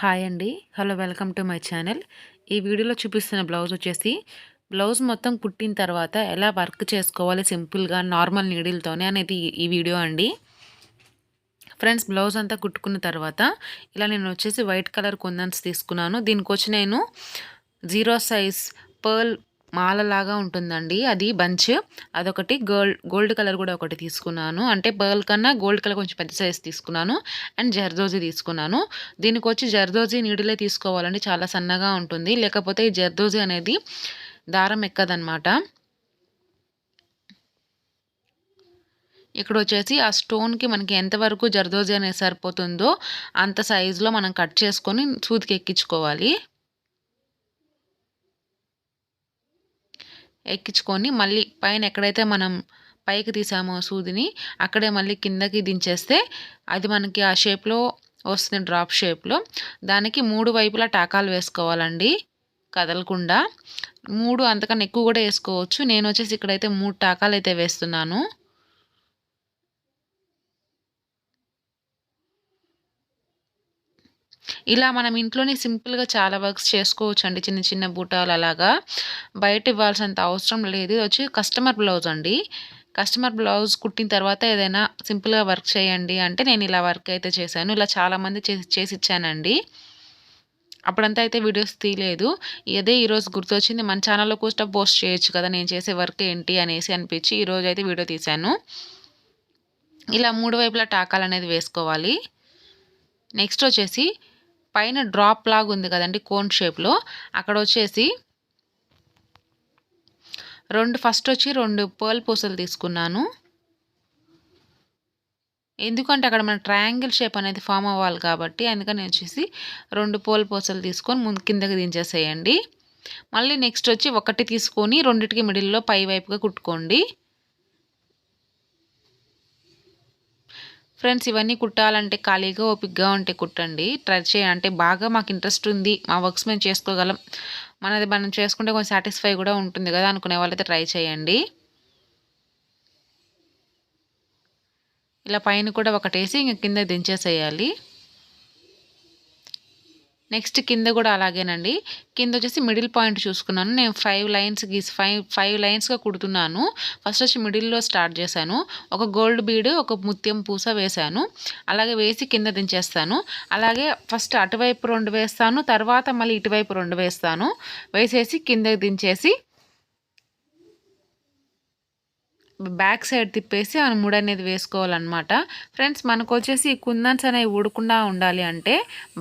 Hi అండి. Hello welcome to my channel. ఈ వీడియోలో చూపిస్తున్న బ్లౌజ్ వచ్చేసి బ్లౌజ్ మొత్తం కుట్టిన తర్వాత ఎలా వర్క్ చేసుకోవాలి సింపుల్గా నార్మల్ నీడిల్తోనే అనేది ఈ వీడియో అండి. ఫ్రెండ్స్ బ్లౌజ్ అంతా కుట్టుకున్న తర్వాత ఇలా నేను వచ్చేసి వైట్ కలర్ కొందన్స్ తీసుకున్నాను. దీనికి వచ్చి నేను జీరో సైజ్ పర్ల్ మాలలాగా ఉంటుందండి. అది బంచ్. అదొకటి గోల్డ్ గోల్డ్ కలర్ కూడా ఒకటి తీసుకున్నాను. అంటే పర్ల్ కన్నా గోల్డ్ కలర్ కొంచెం పెద్ద సైజ్ తీసుకున్నాను. అండ్ జర్దోజీ తీసుకున్నాను. దీనికి వచ్చి జర్దోజీ నీడిలే తీసుకోవాలండి. చాలా సన్నగా ఉంటుంది. లేకపోతే ఈ జర్దోజీ అనేది దారం ఎక్కదనమాట ఇక్కడ వచ్చేసి ఆ స్టోన్కి మనకి ఎంతవరకు జర్దోజీ అనేది సరిపోతుందో అంత సైజులో మనం కట్ చేసుకొని సూదికి ఎక్కించుకోవాలి. ఎక్కించుకొని మళ్ళీ పైన ఎక్కడైతే మనం పైకి తీసామో సూదిని అక్కడే మళ్ళీ కిందకి దించేస్తే అది మనకి ఆ షేప్లో వస్తుంది డ్రాప్ షేప్లో. దానికి మూడు వైపులా టాకాలు వేసుకోవాలండి కదలకుండా. మూడు అంతకన్నా ఎక్కువ కూడా వేసుకోవచ్చు. నేను వచ్చేసి ఇక్కడైతే మూడు టాకాలు అయితే వేస్తున్నాను. ఇలా మనం ఇంట్లోనే సింపుల్గా చాలా వర్క్స్ చేసుకోవచ్చు అండి చిన్న చిన్న బూటాలు అలాగా. బయట ఇవ్వాల్సినంత అవసరం లేదు. ఇది వచ్చి కస్టమర్ బ్లౌజ్ అండి. కస్టమర్ బ్లౌజ్ కుట్టిన తర్వాత ఏదైనా సింపుల్గా వర్క్ చేయండి అంటే నేను ఇలా వర్క్ అయితే చేశాను. ఇలా చాలామంది చేసి చేసి ఇచ్చానండి. అప్పుడంతా అయితే వీడియోస్ తీయలేదు. అదే ఈరోజు గుర్తొచ్చింది. మన ఛానల్లో కూడా పోస్ట్ చేయొచ్చు కదా. నేను చేసే వర్క్ ఏంటి అనేసి అనిపించి ఈరోజు అయితే వీడియో తీశాను. ఇలా మూడు వైపులా టాకాలు అనేది వేసుకోవాలి. నెక్స్ట్ వచ్చేసి పైన డ్రాప్ లాగా ఉంది కదండి కోన్ షేప్లో. అక్కడ వచ్చేసి రెండు ఫస్ట్ వచ్చి రెండు పర్ల్ పూసలు తీసుకున్నాను. ఎందుకంటే అక్కడ మన ట్రయాంగిల్ షేప్ అనేది ఫామ్ అవ్వాలి కాబట్టి అందుకని వచ్చేసి రెండు పోల్ పూసలు తీసుకొని ముందు కిందకి దించేసేయండి. మళ్ళీ నెక్స్ట్ వచ్చి ఒకటి తీసుకొని రెండింటికి మిడిల్లో పై వైపుగా కుట్టుకోండి. ఫ్రెండ్స్ ఇవన్నీ కుట్టాలంటే ఖాళీగా ఓపిక్గా ఉంటే కుట్టండి. ట్రై చేయండి. అంటే బాగా మాకు ఇంట్రెస్ట్ ఉంది. మా వర్క్స్ మేము చేసుకోగలం. మనది మనం చేసుకుంటే కొంచెం సాటిస్ఫై కూడా ఉంటుంది కదా అనుకునే వాళ్ళైతే ట్రై చేయండి. ఇలా పైన కూడా ఒకటేసి ఇంక కింద దించేసేయాలి. నెక్స్ట్ కింద కూడా అలాగేనండి. కింద వచ్చేసి మిడిల్ పాయింట్ చూసుకున్నాను. నేను ఫైవ్ లైన్స్ గీసి ఫైవ్ ఫైవ్ లైన్స్గా కుడుతున్నాను. ఫస్ట్ వచ్చి మిడిల్లో స్టార్ట్ చేశాను. ఒక గోల్డ్ బీడ్ ఒక ముత్యం పూస వేశాను. అలాగే వేసి కింద దించేస్తాను. అలాగే ఫస్ట్ అటువైపు రెండు వేస్తాను. తర్వాత మళ్ళీ ఇటువైపు రెండు వేస్తాను. వేసేసి కిందకి దించేసి బ్యాక్ సైడ్ తిప్పేసి మనం ముడి అనేది వేసుకోవాలన్నమాట. ఫ్రెండ్స్ మనకు వచ్చేసి ఈ కుందన్స్ అనేవి ఊడకుండా ఉండాలి అంటే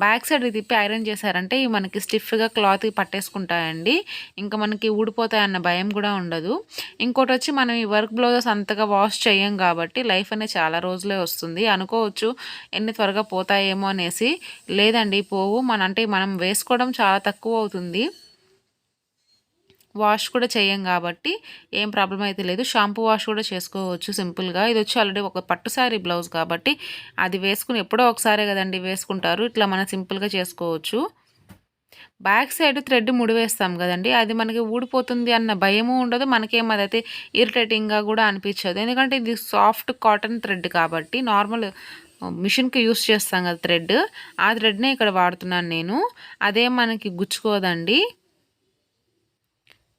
బ్యాక్ సైడ్ తిప్పి ఐరన్ చేశారంటే ఇవి మనకి స్టిఫ్గా క్లాత్ పట్టేసుకుంటాయండి. ఇంకా మనకి ఊడిపోతాయన్న భయం కూడా ఉండదు. ఇంకోటి వచ్చి మనం ఈ వర్క్ బ్లౌజెస్ అంతగా వాష్ చేయం కాబట్టి లైఫ్ అనేది చాలా రోజులే వస్తుంది. అనుకోవచ్చు ఎన్ని త్వరగా పోతాయేమో అనేసి. లేదండి పోవు మన అంటే మనం వేసుకోవడం చాలా తక్కువ అవుతుంది. వాష్ కూడా చేయం కాబట్టి ఏం ప్రాబ్లం అయితే లేదు. షాంపూ వాష్ కూడా చేసుకోవచ్చు సింపుల్గా. ఇది వచ్చి ఆల్రెడీ ఒక పట్టు శారీ బ్లౌజ్ కాబట్టి అది వేసుకుని ఎప్పుడో ఒకసారే కదండి వేసుకుంటారు. ఇట్లా మనం సింపుల్గా చేసుకోవచ్చు. బ్యాక్ సైడ్ థ్రెడ్ ముడివేస్తాం కదండి. అది మనకి ఊడిపోతుంది అన్న భయము ఉండదు. మనకేం అదైతే ఇరిటేటింగ్గా కూడా అనిపించదు. ఎందుకంటే ఇది సాఫ్ట్ కాటన్ థ్రెడ్ కాబట్టి నార్మల్ మిషన్కి యూస్ చేస్తాం కదా థ్రెడ్. ఆ థ్రెడ్నే ఇక్కడ వాడుతున్నాను నేను. అదే మనకి గుచ్చుకోదండి.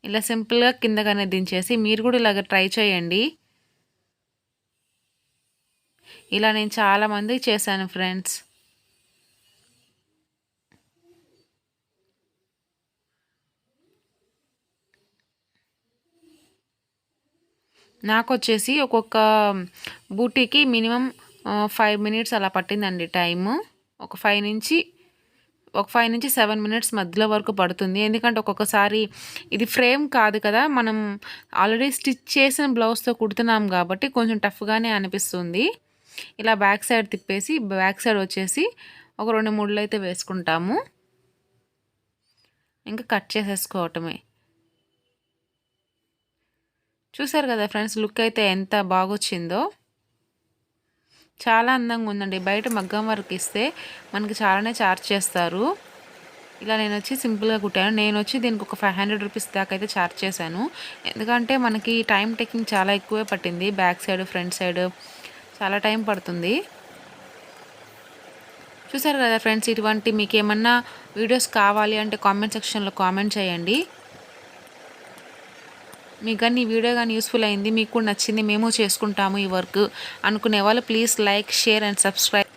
ఇలా సింపుల్గా కిందగానే దించేసి మీరు కూడా ఇలాగ ట్రై చేయండి. ఇలా నేను చాలామంది చేశాను ఫ్రెండ్స్. నాకు వచ్చేసి ఒక్కొక్క బూటీకి మినిమం ఫైవ్ మినిట్స్ అలా పట్టిందండి టైము. ఒక ఫైవ్ నుంచి ఒక ఫైవ్ నుంచి సెవెన్ మినిట్స్ మధ్యలో వరకు పడుతుంది. ఎందుకంటే ఒక్కొక్కసారి ఇది ఫ్రేమ్ కాదు కదా మనం ఆల్రెడీ స్టిచ్ చేసిన బ్లౌజ్తో కుడుతున్నాం కాబట్టి కొంచెం టఫ్గానే అనిపిస్తుంది. ఇలా బ్యాక్ సైడ్ తిప్పేసి బ్యాక్ సైడ్ వచ్చేసి ఒక రెండు మూడులు అయితే వేసుకుంటాము. ఇంకా కట్ చేసేసుకోవటమే. చూసారు కదా ఫ్రెండ్స్ లుక్ అయితే ఎంత బాగొచ్చిందో. చాలా అందంగా ఉందండి. బయట మగ్గం వర్క్ ఇస్తే మనకి చాలానే ఛార్జ్ చేస్తారు. ఇలా నేను వచ్చి సింపుల్గా కుట్టాను. నేను వచ్చి దీనికి ఒక ఫైవ్ హండ్రెడ్ రూపీస్ దాకా అయితే ఛార్జ్ చేశాను. ఎందుకంటే మనకి టైం టేకింగ్ చాలా ఎక్కువే పట్టింది. బ్యాక్ సైడ్ ఫ్రంట్ సైడ్ చాలా టైం పడుతుంది. చూసారు కదా ఫ్రెండ్స్ ఇటువంటి మీకు ఏమన్నా వీడియోస్ కావాలి అంటే కామెంట్ సెక్షన్లో కామెంట్ చేయండి. మీకు కానీ ఈ వీడియో కానీ యూస్ఫుల్ అయింది మీకు కూడా నచ్చింది మేము చేసుకుంటాము ఈ వర్క్ అనుకునే వాళ్ళు please like share and subscribe